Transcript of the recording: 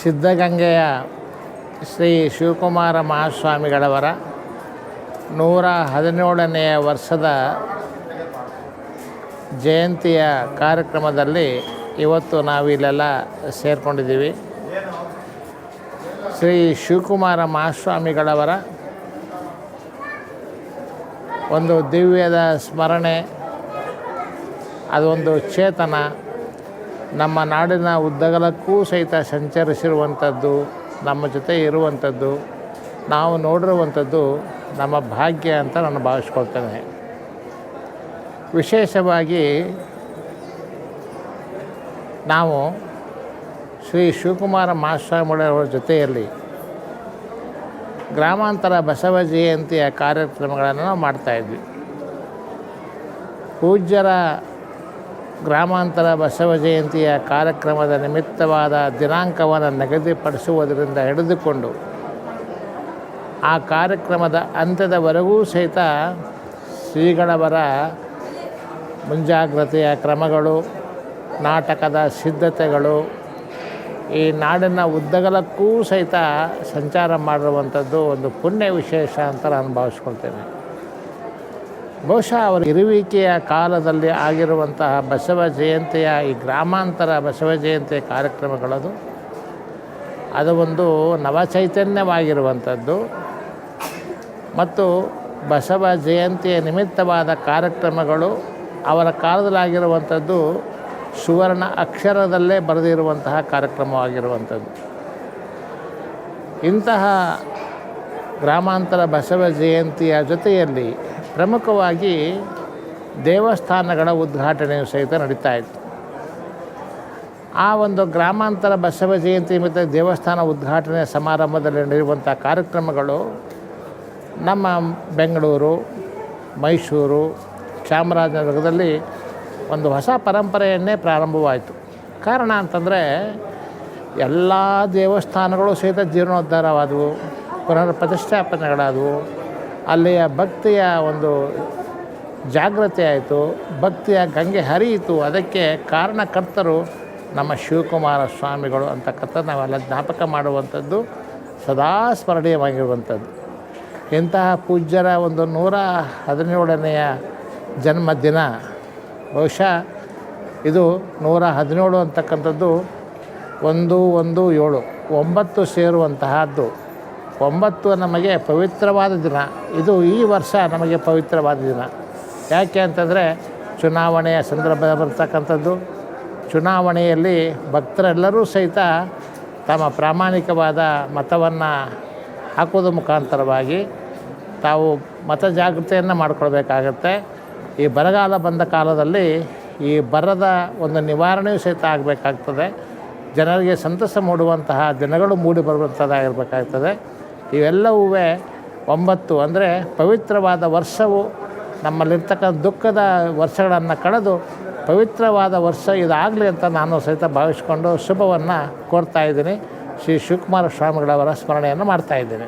ಸಿದ್ಧಗಂಗೆಯ ಶ್ರೀ ಶಿವಕುಮಾರ ಮಹಾಸ್ವಾಮಿಗಳವರ ನೂರ ಹದಿನೇಳನೆಯ ವರ್ಷದ ಜಯಂತಿಯ ಕಾರ್ಯಕ್ರಮದಲ್ಲಿ ಇವತ್ತು ನಾವಿಲ್ಲೆಲ್ಲ ಸೇರಿಕೊಂಡಿದ್ದೀವಿ. ಶ್ರೀ ಶಿವಕುಮಾರ ಮಹಾಸ್ವಾಮಿಗಳವರ ಒಂದು ದಿವ್ಯದ ಸ್ಮರಣೆ, ಅದೊಂದು ಚೇತನ ನಮ್ಮ ನಾಡಿನ ಉದ್ದಗಲಕ್ಕೂ ಸಹಿತ ಸಂಚರಿಸಿರುವಂಥದ್ದು, ನಮ್ಮ ಜೊತೆ ಇರುವಂಥದ್ದು, ನಾವು ನೋಡಿರುವಂಥದ್ದು ನಮ್ಮ ಭಾಗ್ಯ ಅಂತ ನಾನು ಭಾವಿಸ್ಕೊಳ್ತೇನೆ. ವಿಶೇಷವಾಗಿ ನಾವು ಶ್ರೀ ಶಿವಕುಮಾರ ಮಹಾಸ್ವಾಮಿಗಳವರ ಜೊತೆಯಲ್ಲಿ ಗ್ರಾಮಾಂತರ ಬಸವ ಜಯಂತಿಯ ಕಾರ್ಯಕ್ರಮಗಳನ್ನು ನಾವು ಮಾಡ್ತಾಯಿದ್ವಿ ಪೂಜ್ಯರ ಗ್ರಾಮಾಂತರ ಬಸವ ಜಯಂತಿಯ ಕಾರ್ಯಕ್ರಮದ ನಿಮಿತ್ತವಾದ ದಿನಾಂಕವನ್ನು ನಿಗದಿಪಡಿಸುವುದರಿಂದ ಹಿಡಿದುಕೊಂಡು ಆ ಕಾರ್ಯಕ್ರಮದ ಅಂತ್ಯದವರೆಗೂ ಸಹಿತ ಶ್ರೀಗಳವರ ಮುಂಜಾಗ್ರತೆಯ ಕ್ರಮಗಳು, ನಾಟಕದ ಸಿದ್ಧತೆಗಳು, ಈ ನಾಡಿನ ಉದ್ದಗಲಕ್ಕೂ ಸಹಿತ ಸಂಚಾರ ಮಾಡಿರುವಂಥದ್ದು ಒಂದು ಪುಣ್ಯ ವಿಶೇಷ ಅಂತ ನಾನು ಭಾವಿಸ್ಕೊಳ್ತೇನೆ. ಬಹುಶಃ ಅವರ ಇರುವಿಕೆಯ ಕಾಲದಲ್ಲಿ ಆಗಿರುವಂತಹ ಬಸವ ಜಯಂತಿಯ ಈ ಗ್ರಾಮಾಂತರ ಬಸವ ಜಯಂತಿಯ ಕಾರ್ಯಕ್ರಮಗಳದು, ಅದು ಒಂದು ನವಚೈತನ್ಯವಾಗಿರುವಂಥದ್ದು. ಮತ್ತು ಬಸವ ಜಯಂತಿಯ ನಿಮಿತ್ತವಾದ ಕಾರ್ಯಕ್ರಮಗಳು ಅವರ ಕಾಲದಲ್ಲಾಗಿರುವಂಥದ್ದು ಸುವರ್ಣ ಅಕ್ಷರದಲ್ಲೇ ಬರೆದಿರುವಂತಹ ಕಾರ್ಯಕ್ರಮವಾಗಿರುವಂಥದ್ದು. ಇಂತಹ ಗ್ರಾಮಾಂತರ ಬಸವ ಜಯಂತಿಯ ಜೊತೆಯಲ್ಲಿ ಪ್ರಮುಖವಾಗಿ ದೇವಸ್ಥಾನಗಳ ಉದ್ಘಾಟನೆಯು ಸಹಿತ ನಡೀತಾ ಇತ್ತು. ಆ ಒಂದು ಗ್ರಾಮಾಂತರ ಬಸವ ಜಯಂತಿ ಮತ್ತು ದೇವಸ್ಥಾನ ಉದ್ಘಾಟನೆ ಸಮಾರಂಭದಲ್ಲಿ ನಡೆಯುವಂಥ ಕಾರ್ಯಕ್ರಮಗಳು ನಮ್ಮ ಬೆಂಗಳೂರು, ಮೈಸೂರು, ಚಾಮರಾಜನಗರದಲ್ಲಿ ಒಂದು ಹೊಸ ಪರಂಪರೆಯನ್ನೇ ಪ್ರಾರಂಭವಾಯಿತು. ಕಾರಣ ಅಂತಂದರೆ ಎಲ್ಲ ದೇವಸ್ಥಾನಗಳು ಸಹಿತ ಜೀರ್ಣೋದ್ಧಾರವಾದವು, ಪುನರ್ ಪ್ರತಿಷ್ಠಾಪನೆಗಳಾದವು ಅಲ್ಲಿಯ ಭಕ್ತಿಯ ಒಂದು ಜಾಗೃತಿ ಆಯಿತು, ಭಕ್ತಿಯ ಗಂಗೆ ಹರಿಯಿತು. ಅದಕ್ಕೆ ಕಾರಣಕರ್ತರು ನಮ್ಮ ಶಿವಕುಮಾರ ಸ್ವಾಮಿಗಳು ಅಂತಕ್ಕಂಥ ನಾವೆಲ್ಲ ಜ್ಞಾಪಕ ಮಾಡುವಂಥದ್ದು ಸದಾ ಸ್ಮರಣೀಯವಾಗಿರುವಂಥದ್ದು. ಇಂತಹ ಪೂಜ್ಯರ ಒಂದು ನೂರ ಹದಿನೇಳನೆಯ ಜನ್ಮದಿನ, ಬಹುಶಃ ಇದು ನೂರ ಹದಿನೇಳು ಅಂತಕ್ಕಂಥದ್ದು ಒಂದು ಒಂದು ಏಳು, ಒಂಬತ್ತು ಸೇರುವಂತಹದ್ದು. ಒಂಬತ್ತು ನಮಗೆ ಪವಿತ್ರವಾದ ದಿನ. ಇದು ಈ ವರ್ಷ ನಮಗೆ ಪವಿತ್ರವಾದ ದಿನ. ಯಾಕೆ ಅಂತಂದರೆ ಚುನಾವಣೆಯ ಸಂದರ್ಭ ಬರ್ತಕ್ಕಂಥದ್ದು. ಚುನಾವಣೆಯಲ್ಲಿ ಭಕ್ತರೆಲ್ಲರೂ ಸಹಿತ ತಮ್ಮ ಪ್ರಾಮಾಣಿಕವಾದ ಮತವನ್ನು ಹಾಕೋದ್ರ ಮುಖಾಂತರವಾಗಿ ತಾವು ಮತ ಜಾಗೃತಿಯನ್ನು ಮಾಡಿಕೊಳ್ಬೇಕಾಗತ್ತೆ. ಈ ಬರಗಾಲ ಬಂದ ಕಾಲದಲ್ಲಿ ಈ ಬರದ ಒಂದು ನಿವಾರಣೆಯೂ ಸಹಿತ ಆಗಬೇಕಾಗ್ತದೆ. ಜನರಿಗೆ ಸಂತಸ ಮೂಡುವಂತಹ ದಿನಗಳು ಮೂಡಿ ಬರುವಂಥದ್ದಾಗಿರ್ಬೇಕಾಗ್ತದೆ. ಇವೆಲ್ಲವೂ ಒಂಬತ್ತು ಅಂದರೆ ಪವಿತ್ರವಾದ ವರ್ಷವು ನಮ್ಮಲ್ಲಿರ್ತಕ್ಕಂಥ ದುಃಖದ ವರ್ಷಗಳನ್ನು ಕಳೆದು ಪವಿತ್ರವಾದ ವರ್ಷ ಇದಾಗಲಿ ಅಂತ ನಾನು ಸಹಿತ ಭಾವಿಸಿಕೊಂಡು ಶುಭವನ್ನು ಕೋರ್ತಾ ಇದ್ದೀನಿ. ಶ್ರೀ ಶಿವಕುಮಾರ ಸ್ವಾಮಿಗಳವರ ಸ್ಮರಣೆಯನ್ನು ಮಾಡ್ತಾ ಇದ್ದೀನಿ.